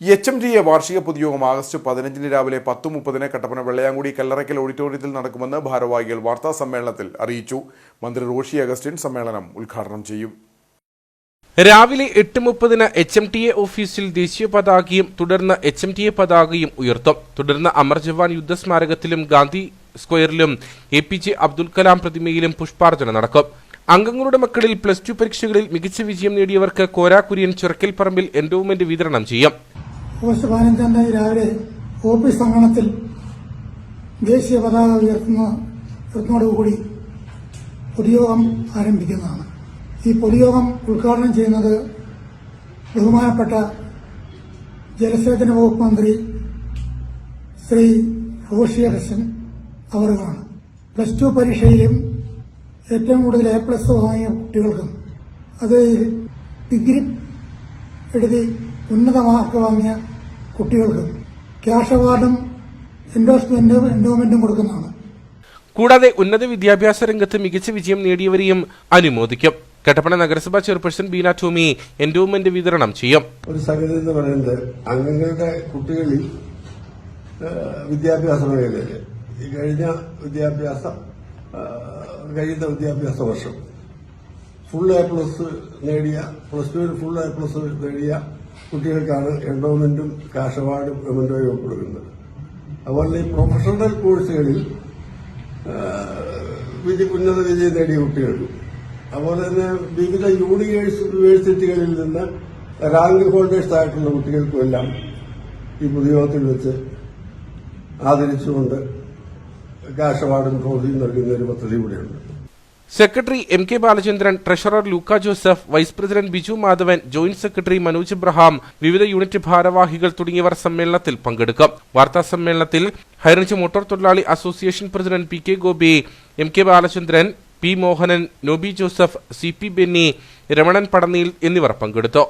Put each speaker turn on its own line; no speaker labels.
H M D A വാർഷിക പൊതുയോഗം August പതിനഞ്ചിന് രാവിലെ പത്ത് മുപ്പതിന് കട്ടപ്പന വെള്ളയാങ്കുടി കല്ലറയ്ക്കൽ ഓഡിറ്റോറിയത്തിൽ നടക്കുമെന്ന് ഭാരവാഹികൾ വാർത്താ സമ്മേളനത്തിൽ അറിയിച്ചു. മന്ത്രി റോഷി അഗസ്റ്റിൻ സമ്മേളനം ഉദ്ഘാടനം ചെയ്യും.
രാവിലെ എട്ട് മുപ്പതിന് എച്ച് എം ടി എ ഓഫീസിൽ ദേശീയ പതാകയും തുടർന്ന് എച്ച് എം ടി എ പതാകയും ഉയർത്തും. തുടർന്ന് അമർ ജവാൻ യുദ്ധസ്മാരകത്തിലും Gandhi സ്ക്വയറിലും A P J Abdul Kalam പ്രതിമയിലും പുഷ്പാർച്ചന നടക്കും. അംഗങ്ങളുടെ മക്കളിൽ പ്ലസ് ടു പരീക്ഷകളിൽ മികച്ച വിജയം നേടിയവർക്ക് കോരാ കുര്യൻ ചിറക്കൽ പറമ്പിൽ എൻഡോവ്മെന്റ് വിതരണം ചെയ്യും.
ഓഗസ്റ്റ് പതിനഞ്ചാം തീയതി രാവിലെ ഓഫീസ് അങ്കണത്തിൽ ദേശീയ പതാക ഉയർത്തുന്ന ഉയർത്തുന്നതോടുകൂടി പൊതുയോഗം ആരംഭിക്കുന്നതാണ്. ഈ പൊതുയോഗം ഉദ്ഘാടനം ചെയ്യുന്നത് ബഹുമാനപ്പെട്ട ജലസേചന വകുപ്പ് മന്ത്രി ശ്രീ റോഷി കൃഷ്ണൻ അവറുകളാണ് പ്ലസ് ടു പരീക്ഷയിലും ഏറ്റവും കൂടുതൽ എ പ്ലസ് വാങ്ങിയ കുട്ടികൾക്കും അത് ഡിഗ്രി എഴുതി ഉന്നത മാർക്ക് വാങ്ങിയ കുട്ടികൾക്കും ക്യാഷ് അവാർഡും എൻഡോഴ്സ്മെന്റും എൻഡോമെന്റും കൊടുക്കുന്നതാണ്.
കൂടാതെ ഉന്നത വിദ്യാഭ്യാസ രംഗത്ത് മികച്ച വിജയം നേടിയവരെയും അനുമോദിക്കും. കട്ടപ്പന നഗരസഭാ ചെയർപേഴ്സൺ ബീന ടോമി എൻഡോമെന്റ് വിതരണം ചെയ്യും.
ഒരു സംഗതി എന്ന് പറയുന്നത് അംഗങ്ങളുടെ കുട്ടികളിൽ വിദ്യാഭ്യാസ മേഖലയിൽ ഈ കഴിഞ്ഞ വിദ്യാഭ്യാസ കഴിയുന്ന വിദ്യാഭ്യാസ വർഷം. ഫുൾ എ പ്ലസ് നേടിയ പ്ലസ് ടുവിൽ ഫുൾ എ പ്ലസ് നേടിയ കുട്ടികൾക്കാണ് എൻഡോമെന്റും കാഷ് അവാർഡും മെമന്റോയും കൊടുക്കുന്നത് അതുപോലെ പ്രൊഫഷണൽ കോഴ്സുകളിൽ വിധി ഉന്നത വിജയം നേടിയ കുട്ടികൾക്കും അതുപോലെ തന്നെ വിവിധ യൂണിവേഴ്സിറ്റികളിൽ നിന്ന് റാങ്ക് ഹോൾഡേഴ്സ് ആയിട്ടുള്ള കുട്ടികൾക്കും എല്ലാം ഈ പൊതുയോഗത്തിൽ വെച്ച് ആദരിച്ചുകൊണ്ട് കാഷ് അവാർഡും ട്രോഫിയും നൽകുന്ന ഒരു പദ്ധതി കൂടെയുണ്ട്.
Secretary M K Balachandran treasurer Luka Joseph vice president Biju Madhavan joint secretary Manoj Abraham വിവിധ യൂണിറ്റ് ഭാരവാഹികൾ തുടങ്ങിയവർ സമ്മേളനത്തിൽ പങ്കെടുക്കും. വാർത്താ സമ്മേളനത്തിൽ ഹൈറഞ്ച് മോട്ടോർ തൊഴിലാളി association president P K Gopi M K Balachandran P Mohanan Nobi Joseph C P Benny Ramanan Padaneel എന്നിവർ പങ്കെടുത്തു.